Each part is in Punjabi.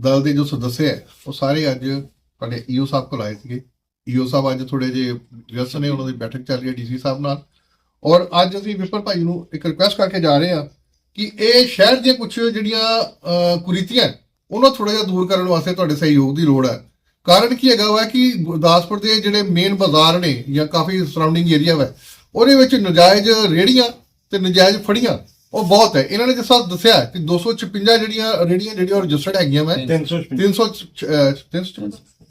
ਦਲ ਦੇ ਜੋ ਸਦੱਸਿਆ ਹੈ, ਉਹ ਸਾਰੇ ਅੱਜ ਸਾਡੇ ਈਓ ਸਾਹਿਬ ਕੋਲ ਆਏ ਸੀਗੇ। ਈਓ ਸਾਹਿਬ ਅੱਜ ਥੋੜੇ ਜੇ ਵਿਅਸਤ ਨੇ, ਉਹਨਾਂ ਦੀ ਬੈਠਕ ਚੱਲ ਰਹੀ ਹੈ ਡੀਸੀ ਸਾਹਿਬ ਨਾਲ। ਔਰ ਅੱਜ ਅਸੀਂ ਵਿਪਰ ਭਾਈ ਨੂੰ ਇੱਕ ਰਿਕੁਐਸਟ ਕਰਕੇ ਜਾ ਰਹੇ ਹਾਂ ਕਿ ਇਹ ਸ਼ਹਿਰ ਦੀਆਂ ਕੁਝ ਜਿਹੜੀਆਂ ਕੁਰੀਤੀਆਂ ਉਹਨਾਂ ਥੋੜਾ ਜਿਹਾ ਦੂਰ ਕਰਨ ਵਾਸਤੇ ਤੁਹਾਡੇ ਸਹਿਯੋਗ ਦੀ ਲੋੜ ਹੈ। ਕਾਰਨ ਕੀ ਹੈਗਾ ਵਾ ਕਿ ਗੁਰਦਾਸਪੁਰ ਦੇ ਜਿਹੜੇ ਮੇਨ ਬਾਜ਼ਾਰ ਨੇ ਜਾਂ ਕਾਫੀ ਸਰਾਊਂਡਿੰਗ ਏਰੀਆ ਵਾ, ਉਹਦੇ ਵਿੱਚ ਨਜਾਇਜ਼ ਰੇੜੀਆਂ ਤੇ ਨਜਾਇਜ਼ ਫੜੀਆਂ ਉਹ ਬਹੁਤ ਹੈ। ਇਹਨਾਂ ਨੇ ਜਿਸ ਤਰ੍ਹਾਂ ਦੱਸਿਆ ਕਿ 256 ਜਿਹੜੀਆਂ ਰੇੜੀਆਂ ਜਿਹੜੀਆਂ ਰਜਿਸਟਰਡ ਹੈਗੀਆਂ ਵਾ 300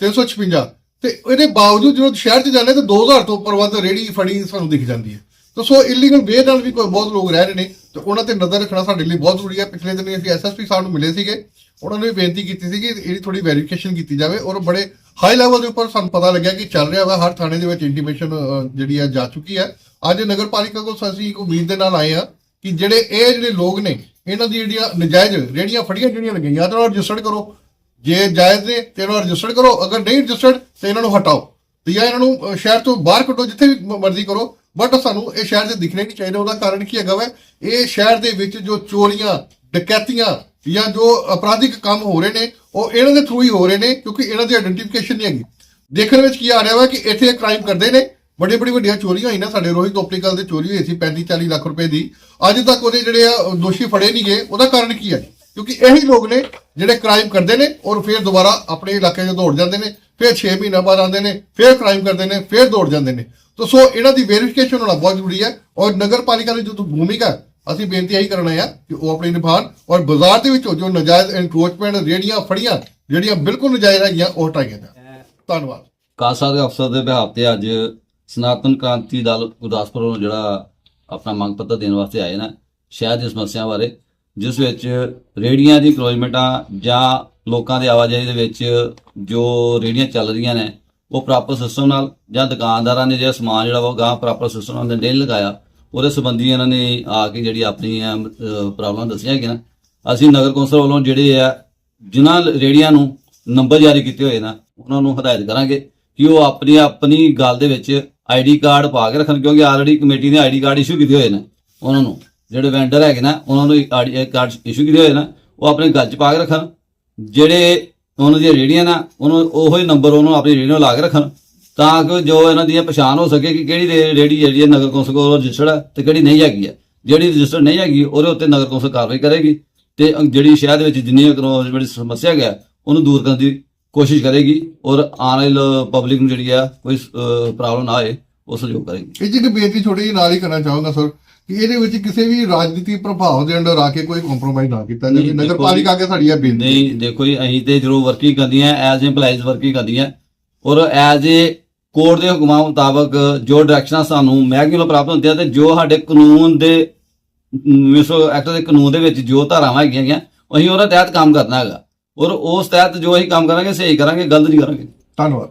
356 ਤੇ ਇਹਦੇ ਬਾਵਜੂਦ ਜਦੋਂ ਸ਼ਹਿਰ 'ਚ ਜਾਂਦੇ ਤਾਂ 2000 ਤੋਂ ਉੱਪਰ ਵੱਧ ਰੇੜੀ ਫੜੀ ਸਾਨੂੰ ਦਿਖ ਜਾਂਦੀ ਹੈ। ਤਾਂ ਸੋ ਇਲੀਗਲ ਵੇ ਨਾਲ ਵੀ ਕੋਈ ਬਹੁਤ ਲੋਕ ਰਹਿ ਰਹੇ ਨੇ। ਤੇ ਉਹਨਾਂ ਤੇ ਨਜ਼ਰ ਰੱਖਣਾ ਸਾਡੇ ਲਈ ਬਹੁਤ ਜ਼ਰੂਰੀ ਹੈ। ਪਿਛਲੇ ਦਿਨ ਅਸੀਂ ਐਸਐਸਪੀ ਸਾਹਿਬ ਨੂੰ ਮਿਲੇ ਸੀਗੇ। ਉਹਨਾਂ ਨੇ ਵੀ ਬੇਨਤੀ ਕੀਤੀ ਸੀ ਕਿ ਇਹਦੀ ਥੋੜੀ ਵੈਰੀਫਿਕੇਸ਼ਨ ਕੀਤੀ ਜਾਵੇ ਔਰ ਬੜੇ ਹਾਈ ਲੈਵਲ ਦੇ ਉੱਪਰ ਸਾਨੂੰ ਪਤਾ ਲੱਗਿਆ ਕਿ ਚੱਲ ਰਿਹਾ ਵਾ। ਹਰ ਥਾਣੇ ਦੇ ਵਿੱਚ ਇੰਟੀਮੇਸ਼ਨ ਜਿਹੜੀ ਹੈ ਜਾ ਚੁੱਕੀ ਹੈ। ਅੱਜ ਨਗਰਪਾਲਿਕਾ ਕੋਲ ਅਸੀਂ ਇੱਕ ਉਮੀਦ ਦੇ ਨਾਲ ਆਏ ਆ ਕਿ ਜਿਹੜੇ ਇਹ ਜਿਹੜੇ ਲੋਕ ਨੇ, ਇਹਨਾਂ ਦੀ ਜਿਹੜੀਆਂ ਨਜਾਇਜ਼ ਰੇੜੀਆਂ ਫੜੀਆਂ ਜਿਹੜੀਆਂ ਲੱਗੀਆਂ ਤਾਂ ਰਜਿਸਟਰਡ ਕਰੋ। ਜੇ ਜਾਇਜ਼ ਨੇ, ਤੇ ਇਹਨਾਂ ਨੂੰ ਰਜਿਸਟਰਡ ਕਰੋ। ਅਗਰ ਨਹੀਂ ਰਜਿਸਟਰਡ ਤੇ ਇਹਨਾਂ ਨੂੰ ਹਟਾਓ। ਤੇ ਜਾਂ ਇਹਨਾਂ ਨੂੰ ਸ਼ਹਿਰ ਤੋਂ ਬਾਹਰ ਕੱਢੋ, ਜਿੱਥੇ ਵੀ ਮਰਜ਼ੀ ਕਰੋ। ਬਟ ਸਾਨੂੰ ਇਹ ਸ਼ਹਿਰ 'ਚ ਦਿਖਣੇ ਨਹੀਂ ਚਾਹੀਦੇ, ਉਹਦਾ ਕਾਰਨ ਕੀ ਹੈਗਾ ਵਾ? ਇਹ ਸ਼ਹਿਰ ਦੇ ਵਿੱਚ ਜੋ ਚੋਰੀਆਂ, ਡਕੈਤੀਆਂ, ਜਾਂ ਜੋ ਅਪਰਾਧਿਕ ਕੰਮ ਹੋ ਰਹੇ ਨੇ, ਉਹ ਇਹਨਾਂ ਦੇ ਥਰੂ ਹੀ ਹੋ ਰਹੇ ਨੇ, ਕਿਉਂਕਿ ਇਹਨਾਂ ਦੀ ਆਇਡੈਂਟੀਫਿਕੇਸ਼ਨ ਨਹੀਂ ਹੈਗੀ। ਦੇਖਣ ਵਿੱਚ ਕੀ ਆ ਰਿਹਾ ਵਾ ਕਿ ਇੱਥੇ ਕ੍ਰਾਈਮ ਕਰਦੇ ਨੇ ਬੜੀ ਬੜੀ ਵੱਡੀਆਂ ਚੋਰੀਆਂ ਹੋਈਆਂ ਸਾਡੇ ਰੋਹਿਤ ਆਪਟੀਕਲ ਦੇ ਚੋਰੀ ਹੋਈ ਸੀ 35 40 ਲੱਖ ਰੁਪਏ ਦੀ। ਅੱਜ ਤੱਕ ਉਹਦੇ ਜਿਹੜੇ ਆ ਦੋਸ਼ੀ ਫੜੇ ਨਹੀਂ ਗਏ। ਉਹਦਾ ਕਾਰਨ ਕੀ ਹੈ? ਕਿਉਂਕਿ ਇਹੀ ਲੋਕ ਨੇ ਜਿਹੜੇ ਕ੍ਰਾਈਮ ਕਰਦੇ ਨੇ ਔਰ ਫਿਰ ਦੁਬਾਰਾ ਆਪਣੇ ਇਲਾਕੇ 'ਚ ਦੌੜ ਜਾਂਦੇ ਨੇ ਫਿਰ 6 ਮਹੀਨਾ ਬਾਅਦ ਆਉਂਦੇ ਨੇ ਫਿਰ ਕ੍ਰਾਈਮ ਕਰਦੇ ਨੇ ਫਿਰ ਦੌੜ ਜਾਂਦੇ ਨੇ। ਤਾਂ ਸੋ ਇਹਨਾਂ ਦੀ ਵੈਰੀਫਿਕੇਸ਼ਨ ਹੋਣਾ ਬਹੁਤ ਜ਼ਰੂਰੀ ਹੈ ਔਰ ਨਗਰਪਾਲਿਕਾ ਦੀ ਜੋ ਭੂਮਿਕਾ ਅਸੀਂ ਬੇਨਤੀ ਇਹੀ ਕਰਨਾ ਹੈ ਕਿ ਉਹ ਆਪਣੀ ਨਿਭਾਣ ਔਰ ਬਾਜ਼ਾਰ ਦੇ ਵਿੱਚੋਂ ਜੋ ਨਜਾਇਜ਼ ਐਨਕਰੋਚਮੈਂਟ ਰੇੜੀਆਂ ਫੜੀਆਂ ਜਿਹੜੀਆਂ ਬਿਲਕੁਲ ਨਜਾਇਜ਼ ਹੈਗੀਆਂ ਉਹ ਹਟਾਈਆਂ ਜਾਣ। ਧੰਨਵਾਦ। ਕਾਸਾ ਦੇ ਅਫਸਰ ਦੇ ਬਿਹਾਫ ਤੇ ਅੱਜ ਸਨਾਤਨ ਕ੍ਰਾਂਤੀ ਦਲ ਗੁਰਦਾਸਪੁਰ ਨੂੰ ਜਿਹੜਾ ਆਪਣਾ ਮੰਗ ਪੱਤਰ ਦੇਣ ਵਾਸਤੇ ਆਏ ਨਾ, ਸ਼ਹਿਰ ਦੀ ਸਮੱਸਿਆ ਬਾਰੇ, ਜਿਸ ਵਿੱਚ ਰੇੜੀਆਂ ਦੀ ਕਲੋਜਮੈਂਟਾਂ ਜਾਂ ਲੋਕਾਂ ਦੀ ਆਵਾਜਾਈ ਦੇ ਵਿੱਚ ਜੋ ਰੇੜੀਆਂ ਚੱਲ ਰਹੀਆਂ ਨੇ, ਉਹ ਪ੍ਰਾਪਰ ਸਿਸਟਮ ਨਾਲ ਜਾਂ ਦੁਕਾਨਦਾਰਾਂ ਨੇ ਜਿਹੜਾ ਸਮਾਨ ਜਿਹੜਾ ਵਾ ਉਹ ਗਾਂ ਪ੍ਰਾਪਰ ਸਿਸਟਮ ਨਾਲ ਨਹੀਂ ਲਗਾਇਆ, ਉਹਦੇ ਸੰਬੰਧੀ ਇਹਨਾਂ ਨੇ ਆ ਕੇ ਜਿਹੜੀ ਆਪਣੀ ਪ੍ਰੋਬਲਮ ਦੱਸੀਆਂ ਹੈਗੀਆਂ ਅਸੀਂ ਨਗਰ ਕੌਂਸਲ ਵੱਲੋਂ ਜਿਹੜੇ ਆ, ਜਿਨ੍ਹਾਂ ਰੇੜੀਆਂ ਨੂੰ ਨੰਬਰ ਜਾਰੀ ਕੀਤੇ ਹੋਏ ਨਾ, ਉਹਨਾਂ ਨੂੰ ਹਦਾਇਤ ਕਰਾਂਗੇ। ਕਿ ਉਹ ਆਪਣੀ ਆਪਣੀ ਗੱਲ ਦੇ ਵਿੱਚ ਆਈਡੀ ਕਾਰਡ ਪਾ ਕੇ ਰੱਖਣ, ਕਿਉਂਕਿ ਆਲਰੇਡੀ ਕਮੇਟੀ ਨੇ ਆਈਡੀ ਕਾਰਡ ਇਸ਼ੂ ਕੀਤੇ ਹੋਏ ਨੇ ਉਹਨਾਂ ਨੂੰ। ਜਿਹੜੇ ਵੈਂਡਰ ਹੈਗੇ ਨਾ, ਉਹਨਾਂ ਨੂੰ ਆਈਡੀ ਕਾਰਡ ਇਸ਼ੂ ਕੀਤੇ ਹੋਏ ਨੇ, ਉਹ ਆਪਣੇ ਗੱਲ 'ਚ ਪਾ ਕੇ ਰੱਖਣ। ਜਿਹੜੇ ਉਹਨਾਂ ਦੀਆਂ ਰੇੜੀਆਂ ਨਾ, ਉਹਨੂੰ ਉਹੋ ਹੀ ਨੰਬਰ ਉਹਨੂੰ ਆਪਣੀ ਰੇੜੀ ਨੂੰ ਲਾ ਕੇ ਰੱਖਣ, ਤਾਂ ਕਿ ਜੋ ਇਹਨਾਂ ਦੀਆਂ ਪਛਾਣ ਹੋ ਸਕੇ ਕਿ ਕਿਹੜੀ ਰੇ- ਰੇੜੀ ਜਿਹੜੀ ਹੈ ਨਗਰ ਕੌਂਸਲ ਕੋਲ ਰਜਿਸਟਰਡ ਹੈ ਤੇ ਕਿਹੜੀ ਨਹੀਂ ਹੈਗੀ ਹੈ। ਜਿਹੜੀ ਰਜਿਸਟਰਡ ਨਹੀਂ ਹੈਗੀ, ਉਹਦੇ ਉੱਤੇ ਨਗਰ ਕੌਂਸਲ ਕਾਰਵਾਈ ਕਰੇਗੀ ਤੇ ਜਿਹੜੀ ਸ਼ਹਿਰ ਦੇ ਵਿੱਚ ਜਿੰਨੀ ਕਰੋ ਜਿਹੜੀ ਸਮੱਸਿਆ ਹੈ, ਉਹਨੂੰ ਦੂਰ ਕਰਨ ਦੀ ਕੋਸ਼ਿਸ਼ ਕਰੇਗੀ ਔਰ ਆਉਣ ਵਾਲੀ ਪਬਲਿਕ ਨੂੰ ਜਿਹੜੀ ਆ ਕੋਈ ਪ੍ਰੋਬਲਮ ਨਾ ਆਏ ਉਹ ਸਹਿਯੋਗ ਕਰੇਗੀ। ਇਹ ਜੀ ਇੱਕ ਬੇਨਤੀ ਛੋਟੀ ਜਿਹੀ ਨਾਲ ਹੀ ਕਰਨਾ ਚਾਹੂੰਗਾ ਸਰ ਕਿ ਇਹਦੇ ਵਿੱਚ ਕਿਸੇ ਵੀ ਰਾਜਨੀਤੀ ਪ੍ਰਭਾਵ ਦੇ ਅੰਡਰ ਆ ਕੇ ਕੋਈ ਕੰਪਰੋਮਾਈਜ਼ ਨਾ ਕੀਤਾ ਜਾਵੇ। ਨਗਰਪਾਲਿਕਾ ਕੇ ਸਾਡੀ ਇਹ ਬੇਨਤੀ। ਨਹੀਂ ਦੇਖੋ ਜੀ ਅਸੀਂ ਤੇ ਜਦੋਂ ਵਰਕਿੰਗ ਕਰਦੀਆਂ ਐਜ਼ EMPLOYEES ਵਰਕਿੰਗ ਕਰਦੀਆਂ। ਔਰ ਐਜ਼ ਏ ਕੋਰਟ ਦੇ ਹੁਕਮਾਂ ਮੁਤਾਬਕ ਜੋ ਡਾਇਰੈਕਸ਼ਨਾਂ ਸਾਨੂੰ ਮਹਿਕਮੇ ਵੱਲੋਂ ਪ੍ਰਾਪਤ ਹੁੰਦੀਆਂ ਤੇ ਜੋ ਸਾਡੇ ਕਾਨੂੰਨ ਦੇ ਮਿਸੋ ਐਕਟ ਦੇ ਕਾਨੂੰਨ ਦੇ ਵਿੱਚ ਜੋ ਧਾਰਾਵਾਂ ਹੈਗੀਆਂ ਹੈਗੀਆਂ, ਅਸੀਂ ਉਹਦੇ ਤਹਿਤ ਕੰਮ ਕਰਨਾ ਹੈਗਾ। ਔਰ ਉਸ ਤਹਿਤ ਜੋ ਅਸੀਂ ਕੰਮ ਕਰਾਂਗੇ ਸਹੀ ਕਰਾਂਗੇ ਗਲਤ ਨਹੀਂ ਕਰਾਂਗੇ। ਧੰਨਵਾਦ।